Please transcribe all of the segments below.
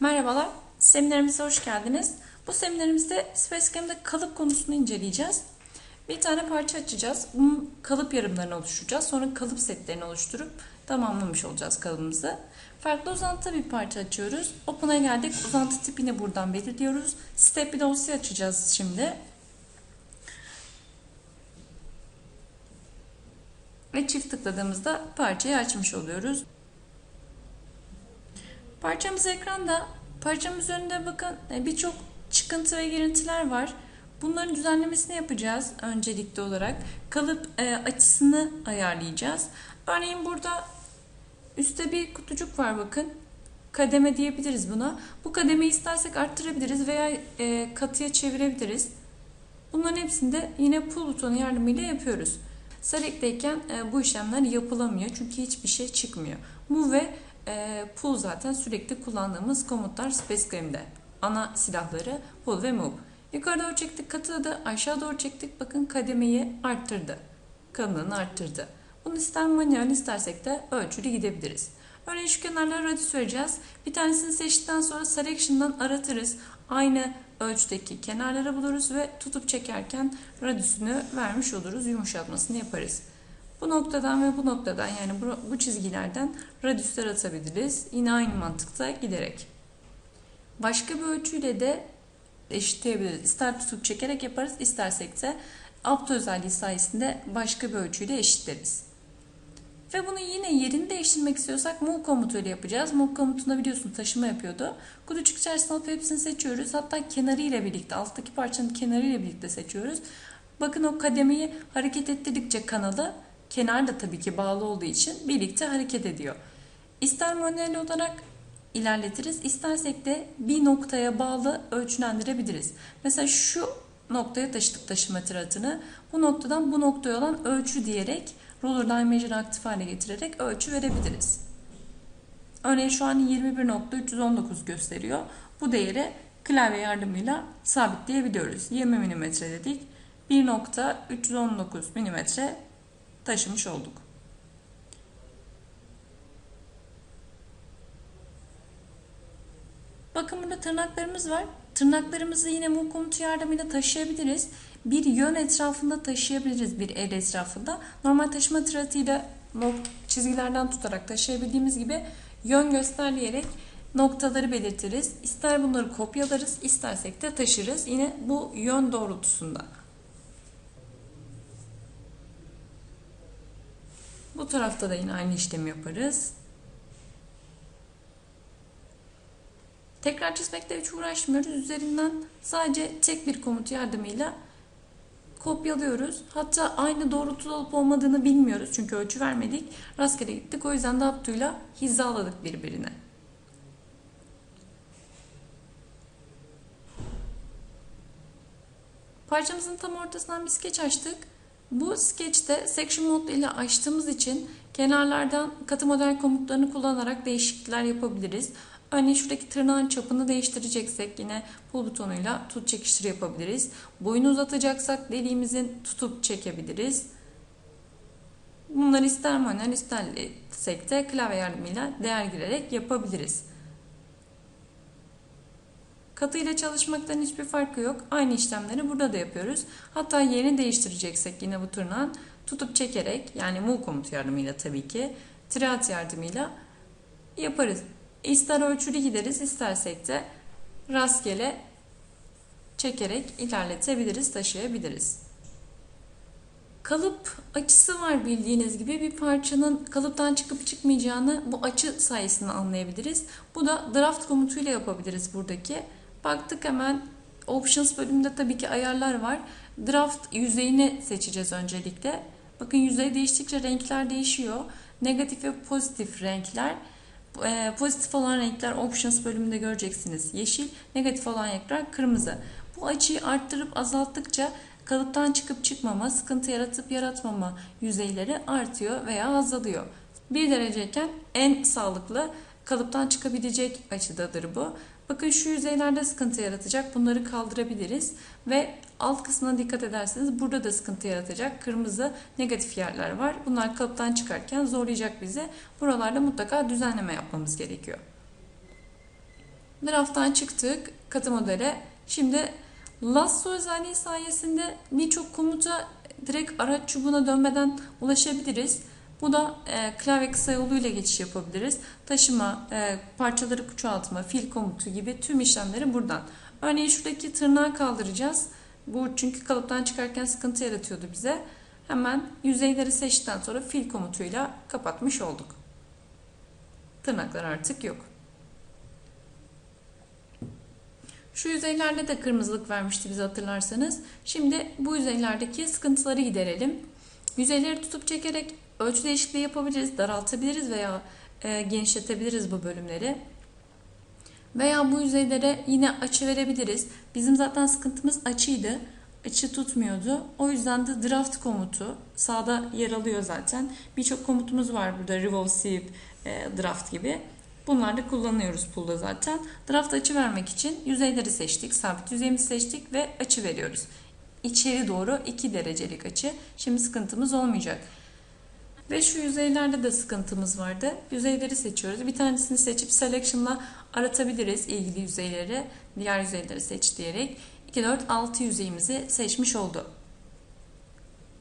Merhabalar, seminerimize hoş geldiniz. Bu seminerimizde Spacecam'da kalıp konusunu inceleyeceğiz. Bir tane parça açacağız. Bunun kalıp yarımlarını oluşturacağız. Sonra kalıp setlerini oluşturup tamamlamış olacağız kalıbımızı. Farklı uzantıda bir parça açıyoruz. Open'a geldik. Uzantı tipini buradan belirliyoruz. Step bir dosya açacağız şimdi. Ve çift tıkladığımızda parçayı açmış oluyoruz. Parçamız ekranda. Parçamız üzerinde bakın e, birçok çıkıntı ve girintiler var. Bunların düzenlemesini yapacağız öncelikli olarak. Kalıp e, açısını ayarlayacağız. Örneğin burada üstte bir kutucuk var bakın. Kademe diyebiliriz buna. Bu kademeyi istersek arttırabiliriz veya e, katıya çevirebiliriz. Bunların hepsini de yine pull butonu yardımıyla yapıyoruz. Select'teyken e, bu işlemler yapılamıyor çünkü hiçbir şey çıkmıyor. Move ve e, pull zaten sürekli kullandığımız komutlar Spacecam'de. Ana silahları pull ve move. Yukarı doğru çektik katığı da aşağı doğru çektik. Bakın kademeyi arttırdı. Kalınlığını arttırdı. Bunu ister manuel istersek de ölçülü gidebiliriz. Örneğin şu kenarlara radius vereceğiz. Bir tanesini seçtikten sonra selection'dan aratırız. Aynı ölçüdeki kenarlara buluruz ve tutup çekerken radius'unu vermiş oluruz. Yumuşatmasını yaparız. Bu noktadan ve bu noktadan yani bu, bu çizgilerden radiuslar atabiliriz. Yine aynı mantıkta giderek. Başka bir ölçüyle de eşitleyebiliriz. İster tutup çekerek yaparız, istersek de apto özelliği sayesinde başka bir ölçüyle eşitleriz. Ve bunu yine yerini değiştirmek istiyorsak move komutuyla yapacağız. Move komutunda biliyorsun taşıma yapıyordu. Kutucuk içerisinde alıp hepsini seçiyoruz. Hatta kenarı ile birlikte, alttaki parçanın kenarı ile birlikte seçiyoruz. Bakın o kademeyi hareket ettirdikçe kanalı kenar da tabii ki bağlı olduğu için birlikte hareket ediyor. İster manuel olarak ilerletiriz, istersek de bir noktaya bağlı ölçülendirebiliriz. Mesela şu noktaya taşıdık taşıma tiratını. Bu noktadan bu noktaya olan ölçü diyerek Roller Dimension'ı aktif hale getirerek ölçü verebiliriz. Örneğin şu an 21.319 gösteriyor. Bu değeri klavye yardımıyla sabitleyebiliyoruz. 20 mm dedik. 1.319 mm taşımış olduk. Bakın burada tırnaklarımız var. Tırnaklarımızı yine move komutu yardımıyla taşıyabiliriz. Bir yön etrafında taşıyabiliriz bir el etrafında. Normal taşıma tıratıyla çizgilerden tutarak taşıyabildiğimiz gibi yön gösterleyerek noktaları belirtiriz. İster bunları kopyalarız, istersek de taşırız. Yine bu yön doğrultusunda. Bu tarafta da yine aynı işlemi yaparız. Tekrar çizmekle hiç uğraşmıyoruz. Üzerinden sadece tek bir komut yardımıyla kopyalıyoruz. Hatta aynı doğrultuda olup olmadığını bilmiyoruz. Çünkü ölçü vermedik. Rastgele gittik. O yüzden de aptuyla hizaladık birbirine. Parçamızın tam ortasından bir skeç açtık. Bu skeçte section mode ile açtığımız için kenarlardan katı model komutlarını kullanarak değişiklikler yapabiliriz. Örneğin şuradaki tırnağın çapını değiştireceksek yine pull butonuyla tut çekiştir yapabiliriz. Boyunu uzatacaksak deliğimizin tutup çekebiliriz. Bunları ister manuel istersek de klavye yardımıyla değer girerek yapabiliriz. Katı ile çalışmaktan hiçbir farkı yok. Aynı işlemleri burada da yapıyoruz. Hatta yerini değiştireceksek yine bu tırnağın tutup çekerek yani move komutu yardımıyla tabii ki triat yardımıyla yaparız. İster ölçülü gideriz istersek de rastgele çekerek ilerletebiliriz, taşıyabiliriz. Kalıp açısı var bildiğiniz gibi bir parçanın kalıptan çıkıp çıkmayacağını bu açı sayesinde anlayabiliriz. Bu da draft komutuyla yapabiliriz buradaki. Baktık hemen options bölümünde tabii ki ayarlar var. Draft yüzeyini seçeceğiz öncelikle. Bakın yüzey değiştikçe renkler değişiyor. Negatif ve pozitif renkler e, pozitif olan renkler Options bölümünde göreceksiniz. Yeşil, negatif olan renkler kırmızı. Bu açıyı arttırıp azalttıkça kalıptan çıkıp çıkmama, sıkıntı yaratıp yaratmama yüzeyleri artıyor veya azalıyor. 1 dereceyken en sağlıklı kalıptan çıkabilecek açıdadır bu. Bakın şu yüzeylerde sıkıntı yaratacak. Bunları kaldırabiliriz. Ve alt kısmına dikkat ederseniz burada da sıkıntı yaratacak. Kırmızı negatif yerler var. Bunlar kalıptan çıkarken zorlayacak bizi. Buralarda mutlaka düzenleme yapmamız gerekiyor. Draft'tan çıktık katı modele. Şimdi lasso özelliği sayesinde birçok komuta direkt araç çubuğuna dönmeden ulaşabiliriz. Bu da e, klavye kısa yoluyla geçiş yapabiliriz. Taşıma, e, parçaları çoğaltma, fil komutu gibi tüm işlemleri buradan. Örneğin şuradaki tırnağı kaldıracağız. Bu çünkü kalıptan çıkarken sıkıntı yaratıyordu bize. Hemen yüzeyleri seçtikten sonra fil komutuyla kapatmış olduk. Tırnaklar artık yok. Şu yüzeylerde de kırmızılık vermişti bize hatırlarsanız. Şimdi bu yüzeylerdeki sıkıntıları giderelim. Yüzeyleri tutup çekerek ölçü değişikliği yapabiliriz, daraltabiliriz veya e, genişletebiliriz bu bölümleri. Veya bu yüzeylere yine açı verebiliriz. Bizim zaten sıkıntımız açıydı. Açı tutmuyordu. O yüzden de draft komutu sağda yer alıyor zaten. Birçok komutumuz var burada. Revolve, sweep, e, draft gibi. Bunları da kullanıyoruz pool'da zaten. Draft açı vermek için yüzeyleri seçtik. Sabit yüzeyimizi seçtik ve açı veriyoruz. İçeri doğru 2 derecelik açı. Şimdi sıkıntımız olmayacak. Ve şu yüzeylerde de sıkıntımız vardı. Yüzeyleri seçiyoruz. Bir tanesini seçip selection'la aratabiliriz ilgili yüzeyleri. Diğer yüzeyleri seç diyerek 2, 4, 6 yüzeyimizi seçmiş oldu.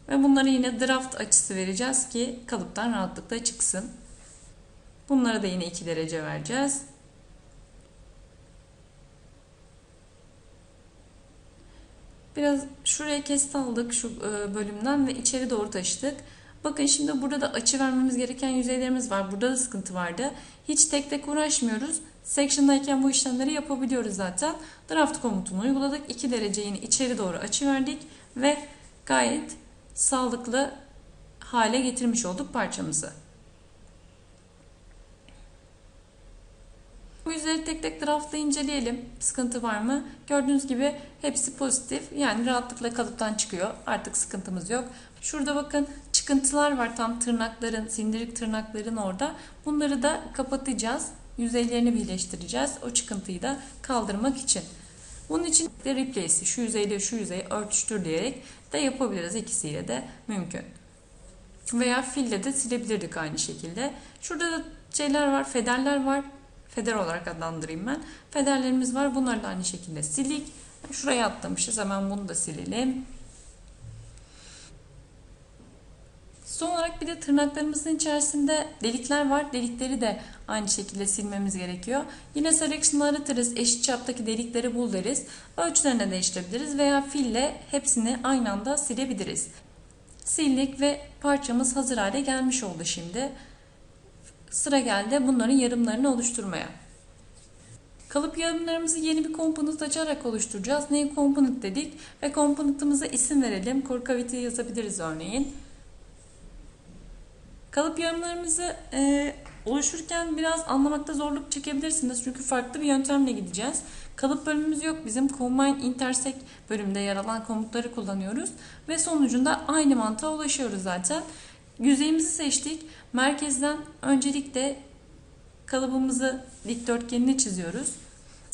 Ve bunları yine draft açısı vereceğiz ki kalıptan rahatlıkla çıksın. Bunlara da yine 2 derece vereceğiz. Biraz şuraya kesti aldık şu e, bölümden ve içeri doğru taşıdık. Bakın şimdi burada da açı vermemiz gereken yüzeylerimiz var. Burada da sıkıntı vardı. Hiç tek tek uğraşmıyoruz. Section'dayken bu işlemleri yapabiliyoruz zaten. Draft komutunu uyguladık. 2 derece yine içeri doğru açı verdik ve gayet sağlıklı hale getirmiş olduk parçamızı. Bu yüzleri tek tek draftla inceleyelim. Sıkıntı var mı? Gördüğünüz gibi hepsi pozitif. Yani rahatlıkla kalıptan çıkıyor. Artık sıkıntımız yok. Şurada bakın çıkıntılar var tam tırnakların, sindirik tırnakların orada. Bunları da kapatacağız. Yüzeylerini birleştireceğiz. O çıkıntıyı da kaldırmak için. Bunun için de replace'i şu yüzeyle şu yüzeyi örtüştür diyerek de yapabiliriz. İkisiyle de mümkün. Veya fille de silebilirdik aynı şekilde. Şurada da şeyler var, federler var. Feder olarak adlandırayım ben. Federlerimiz var. Bunları da aynı şekilde silik. Şuraya atlamışız. Hemen bunu da silelim. Son olarak bir de tırnaklarımızın içerisinde delikler var. Delikleri de aynı şekilde silmemiz gerekiyor. Yine selection'ı aratırız. Eşit çaptaki delikleri bul deriz. Ölçülerini değiştirebiliriz veya fille hepsini aynı anda silebiliriz. Sildik ve parçamız hazır hale gelmiş oldu şimdi. Sıra geldi bunların yarımlarını oluşturmaya. Kalıp yarımlarımızı yeni bir component açarak oluşturacağız. Name component dedik ve component'ımıza isim verelim. Core yazabiliriz örneğin. Kalıp yarımlarımızı e, oluşurken biraz anlamakta zorluk çekebilirsiniz. Çünkü farklı bir yöntemle gideceğiz. Kalıp bölümümüz yok bizim. Combine intersect bölümünde yer alan komutları kullanıyoruz. Ve sonucunda aynı mantığa ulaşıyoruz zaten. Yüzeyimizi seçtik. Merkezden öncelikle kalıbımızı dikdörtgenini çiziyoruz.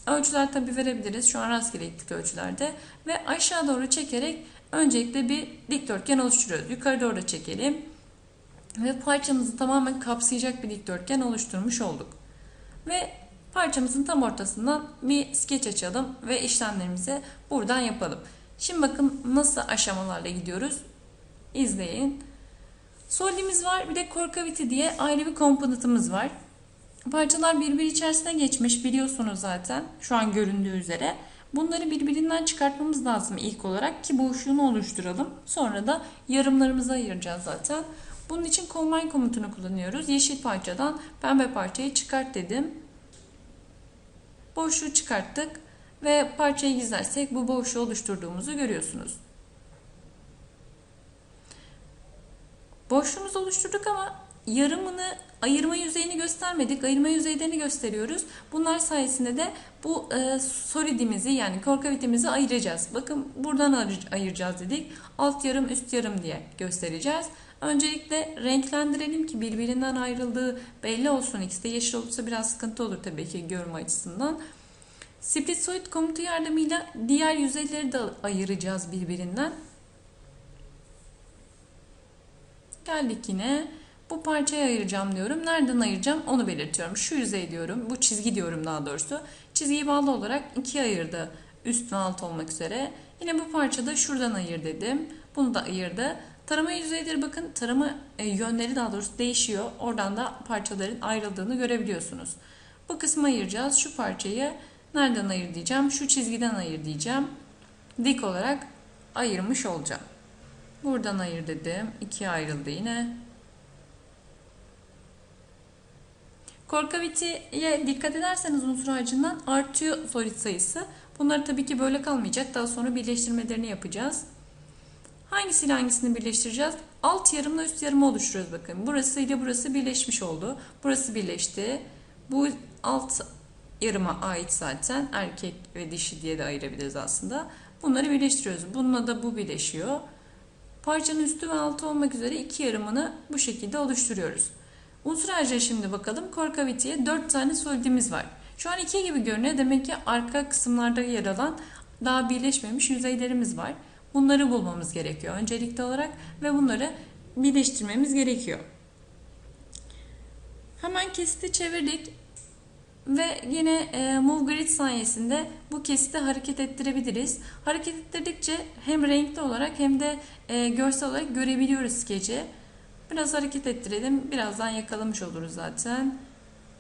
Ölçüler tabi verebiliriz. Şu an rastgele gittik ölçülerde. Ve aşağı doğru çekerek öncelikle bir dikdörtgen oluşturuyoruz. Yukarı doğru çekelim. Ve parçamızı tamamen kapsayacak bir dikdörtgen oluşturmuş olduk. Ve parçamızın tam ortasından bir skeç açalım ve işlemlerimizi buradan yapalım. Şimdi bakın nasıl aşamalarla gidiyoruz. İzleyin. Solidimiz var. Bir de Core diye ayrı bir komponentimiz var. Parçalar birbiri içerisine geçmiş biliyorsunuz zaten. Şu an göründüğü üzere. Bunları birbirinden çıkartmamız lazım ilk olarak ki boşluğunu oluşturalım. Sonra da yarımlarımızı ayıracağız zaten. Bunun için combine komutunu kullanıyoruz. Yeşil parçadan pembe parçayı çıkart dedim. Boşluğu çıkarttık ve parçayı gizlersek bu boşluğu oluşturduğumuzu görüyorsunuz. Boşluğumuzu oluşturduk ama yarımını ayırma yüzeyini göstermedik. Ayırma yüzeylerini gösteriyoruz. Bunlar sayesinde de bu e, solidimizi yani korkavitimizi ayıracağız. Bakın buradan ayıracağız dedik. Alt yarım üst yarım diye göstereceğiz. Öncelikle renklendirelim ki birbirinden ayrıldığı belli olsun. İkisi de yeşil olursa biraz sıkıntı olur tabii ki görme açısından. Split Solid komutu yardımıyla diğer yüzeyleri de ayıracağız birbirinden. Geldik yine. bu parçayı ayıracağım diyorum. Nereden ayıracağım onu belirtiyorum. Şu yüzey diyorum. Bu çizgi diyorum daha doğrusu. Çizgiyi bağlı olarak ikiye ayırdı. Üst ve alt olmak üzere. Yine bu parçada şuradan ayır dedim. Bunu da ayırdı. Tarama yüzeyleri bakın tarama e, yönleri daha doğrusu değişiyor. Oradan da parçaların ayrıldığını görebiliyorsunuz. Bu kısmı ayıracağız. Şu parçayı nereden ayır diyeceğim. Şu çizgiden ayır diyeceğim. Dik olarak ayırmış olacağım. Buradan ayır dedim. İkiye ayrıldı yine. Korkavitiye dikkat ederseniz unsur ağacından artıyor solit sayısı. Bunlar tabii ki böyle kalmayacak. Daha sonra birleştirmelerini yapacağız. Hangisiyle hangisini birleştireceğiz? Alt yarımla üst yarımı oluşturuyoruz bakın. Burası ile burası birleşmiş oldu. Burası birleşti. Bu alt yarıma ait zaten. Erkek ve dişi diye de ayırabiliriz aslında. Bunları birleştiriyoruz. Bununla da bu birleşiyor. Parçanın üstü ve altı olmak üzere iki yarımını bu şekilde oluşturuyoruz. Unsur ağacına şimdi bakalım. Korkavitiye 4 tane solidimiz var. Şu an 2 gibi görünüyor. Demek ki arka kısımlarda yer alan daha birleşmemiş yüzeylerimiz var. Bunları bulmamız gerekiyor öncelikli olarak ve bunları birleştirmemiz gerekiyor. Hemen kesiti çevirdik ve yine e, Move Grid sayesinde bu kesiti hareket ettirebiliriz. Hareket ettirdikçe hem renkli olarak hem de e, görsel olarak görebiliyoruz skeci. Biraz hareket ettirelim. Birazdan yakalamış oluruz zaten.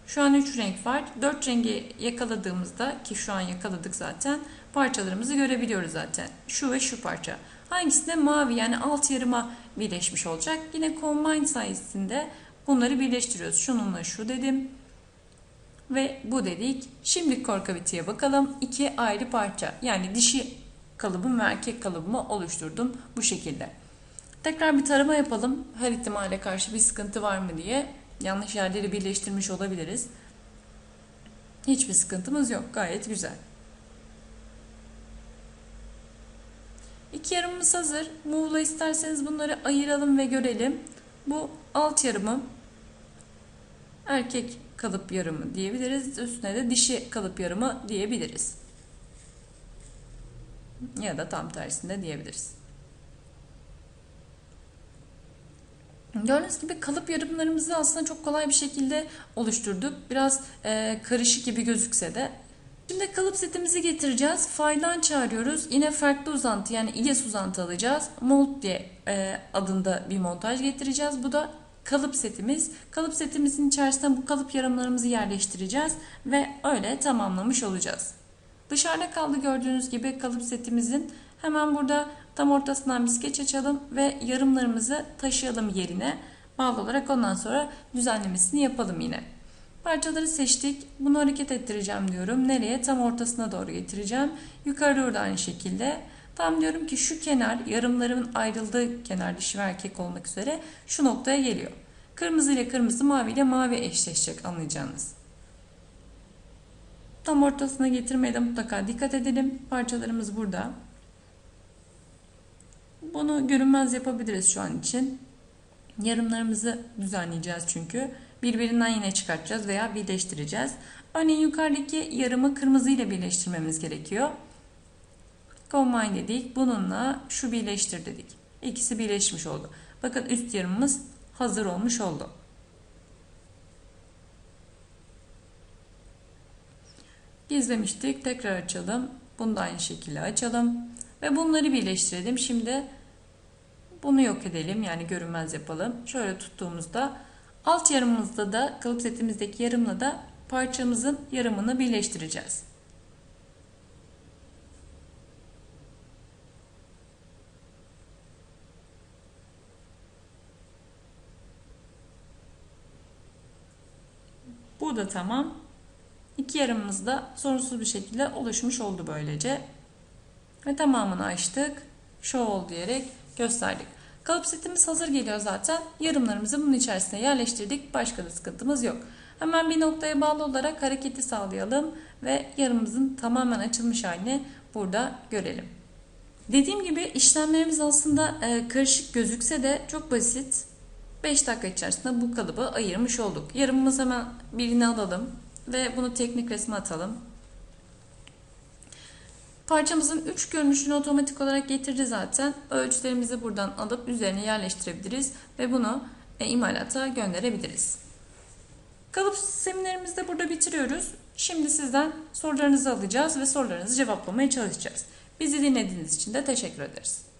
Şu an 3 renk var. 4 rengi yakaladığımızda ki şu an yakaladık zaten parçalarımızı görebiliyoruz zaten. Şu ve şu parça. Hangisi de mavi yani alt yarıma birleşmiş olacak. Yine combine sayesinde bunları birleştiriyoruz. Şununla şu dedim. Ve bu dedik. Şimdi korkavitiye bakalım. İki ayrı parça. Yani dişi kalıbım ve erkek kalıbımı oluşturdum bu şekilde. Tekrar bir tarama yapalım. Her ihtimale karşı bir sıkıntı var mı diye. Yanlış yerleri birleştirmiş olabiliriz. Hiçbir sıkıntımız yok. Gayet güzel. İki yarımımız hazır. Move'la isterseniz bunları ayıralım ve görelim. Bu alt yarımım. Erkek kalıp yarımı diyebiliriz. Üstüne de dişi kalıp yarımı diyebiliriz. Ya da tam tersinde diyebiliriz. Gördüğünüz gibi kalıp yarımlarımızı aslında çok kolay bir şekilde oluşturduk. Biraz e, karışık gibi gözükse de. Şimdi kalıp setimizi getireceğiz. Faydan çağırıyoruz. Yine farklı uzantı yani iles uzantı alacağız. Mold diye e, adında bir montaj getireceğiz. Bu da kalıp setimiz. Kalıp setimizin içerisine bu kalıp yarımlarımızı yerleştireceğiz. Ve öyle tamamlamış olacağız. Dışarıda kaldı gördüğünüz gibi kalıp setimizin hemen burada Tam ortasından bir skeç açalım ve yarımlarımızı taşıyalım yerine. Bağlı olarak ondan sonra düzenlemesini yapalım yine. Parçaları seçtik. Bunu hareket ettireceğim diyorum. Nereye? Tam ortasına doğru getireceğim. Yukarı doğru da aynı şekilde. Tam diyorum ki şu kenar yarımlarımın ayrıldığı kenar dişi ve erkek olmak üzere şu noktaya geliyor. Kırmızı ile kırmızı mavi ile mavi eşleşecek anlayacağınız. Tam ortasına getirmeye de mutlaka dikkat edelim. Parçalarımız burada. Bunu görünmez yapabiliriz şu an için. Yarımlarımızı düzenleyeceğiz çünkü. Birbirinden yine çıkartacağız veya birleştireceğiz. Örneğin yukarıdaki yarımı kırmızı ile birleştirmemiz gerekiyor. Combine dedik. Bununla şu birleştir dedik. İkisi birleşmiş oldu. Bakın üst yarımımız hazır olmuş oldu. Gizlemiştik. Tekrar açalım. Bunu da aynı şekilde açalım. Ve bunları birleştirelim. Şimdi bunu yok edelim yani görünmez yapalım. Şöyle tuttuğumuzda alt yarımımızda da kalıp setimizdeki yarımla da parçamızın yarımını birleştireceğiz. Bu da tamam. İki yarımımız da sorunsuz bir şekilde oluşmuş oldu böylece. Ve tamamını açtık. Show ol diyerek gösterdik. Kalıp setimiz hazır geliyor zaten. Yarımlarımızı bunun içerisine yerleştirdik. Başka da sıkıntımız yok. Hemen bir noktaya bağlı olarak hareketi sağlayalım ve yarımızın tamamen açılmış halini burada görelim. Dediğim gibi işlemlerimiz aslında e, karışık gözükse de çok basit. 5 dakika içerisinde bu kalıbı ayırmış olduk. Yarımımız hemen birini alalım ve bunu teknik resme atalım. Parçamızın üç görünüşünü otomatik olarak getirdi zaten. Ölçülerimizi buradan alıp üzerine yerleştirebiliriz. Ve bunu e, imalata gönderebiliriz. Kalıp seminerimizi de burada bitiriyoruz. Şimdi sizden sorularınızı alacağız ve sorularınızı cevaplamaya çalışacağız. Bizi dinlediğiniz için de teşekkür ederiz.